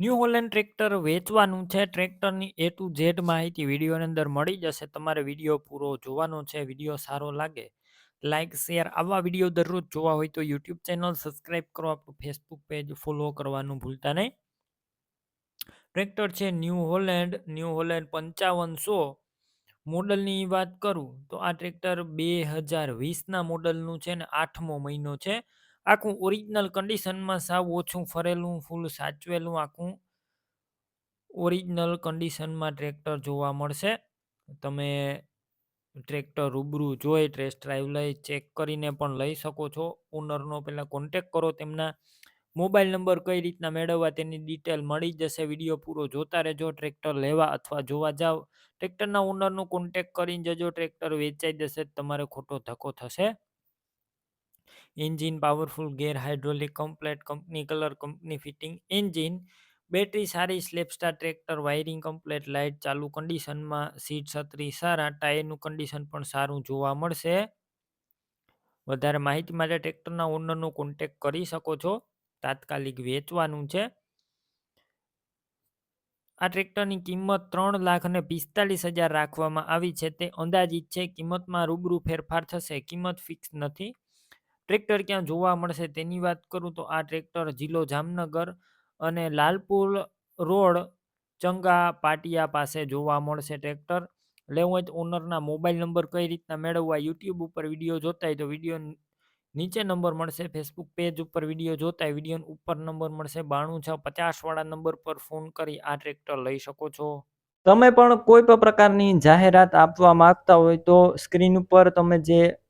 New Holland tractor વેચવાનું છે. ટ્રેક્ટરની એ ટુ ઝેડ માહિતી વિડીયોની અંદર મળી જશે. તમારે વીડિયો પૂરો જોવાનો છે. વીડિયો સારો લાગે લાઇક શેર આવા વીડિયો દરરોજ જોવા હોય તો યુટ્યુબ ચેનલ સબસ્ક્રાઇબ કરો. આપણું ફેસબુક પેજ ફોલો કરવાનું ભૂલતા નહીં. ટ્રેક્ટર છે ન્યૂ હોલેન્ડ. ન્યૂ હોલેન્ડ પંચાવનસો મોડલની વાત કરું તો આ ટ્રેક્ટર બે હજાર વીસના મોડલનું છે ને આઠમો મહિનો છે. આખું ઓરિજિનલ કન્ડિશનમાં સાવ ઓછું ફરેલું ફૂલ સાચવેલું આખું ઓરિજિનલ કન્ડિશનમાં ટ્રેક્ટર જોવા મળશે. તમે ટ્રેક્ટર રૂબરૂ જોઈ ટેસ્ટ ડ્રાઈવ લઈ ચેક કરીને પણ લઈ શકો છો. ઓનરનો પહેલાં કોન્ટેક કરો, તેમના મોબાઈલ નંબર કઈ રીતના મેળવવા તેની ડિટેલ મળી જશે. વીડિયો પૂરો જોતા રહેજો ટ્રેક્ટર લેવા અથવા જોવા જાવ. ટ્રેક્ટરના ઓનરનો કોન્ટેક કરીને જજો ટ્રેક્ટર વેચાઈ જશે તમારે ખોટો ધક્કો થશે. Engine, powerful gear, hydraulic complete company, colour company, fitting engine, battery સારી સ્લેપસ્ટાર ટ્રેક્ટર, વાયરિંગ કમ્પ્લેટ, લાઇટ ચાલુ કન્ડિશનમાં, સીટ છત્રી સારા, ટાયરનું કન્ડિશન પણ સારું જોવા મળશે. વધારે માહિતી માટે ટ્રેક્ટરના ઓનરનો કોન્ટેક કરી શકો છો. તાત્કાલિક વેચવાનું છે. આ ટ્રેક્ટરની કિંમત ત્રણ લાખ અને પિસ્તાલીસ હજાર રાખવામાં આવી છે. તે અંદાજિત છે. કિંમતમાં રૂબરૂ ફેરફાર થશે. કિંમત ફિક્સ નથી. ટ્રેક્ટર ક્યાં જોવા મળશે તેની વાત કરું તો આ ટ્રેક્ટર જિલ્લો જામનગર અને લાલપુર રોડ ચંગા પાટિયા પાસે જોવા મળશે ટ્રેક્ટર. લેવું હોય તો ઓનરના મોબાઈલ નંબર કઈ રીતના મેળવવા યુટ્યુબ ઉપર વીડિયો જોતા તો વીડિયો નીચે નંબર મળશે, ફેસબુક પેજ ઉપર વીડિયો જોતા વીડિયો ઉપર નંબર મળશે, બાણું છ પચાસવાળા નંબર પર ફોન કરી આ ટ્રેક્ટર લઈ શકો છો. તમે પણ કોઈ પણ પ્રકારની જાહેરાત આપવા માંગતા હોય તો સ્ક્રીન ઉપર તમે જે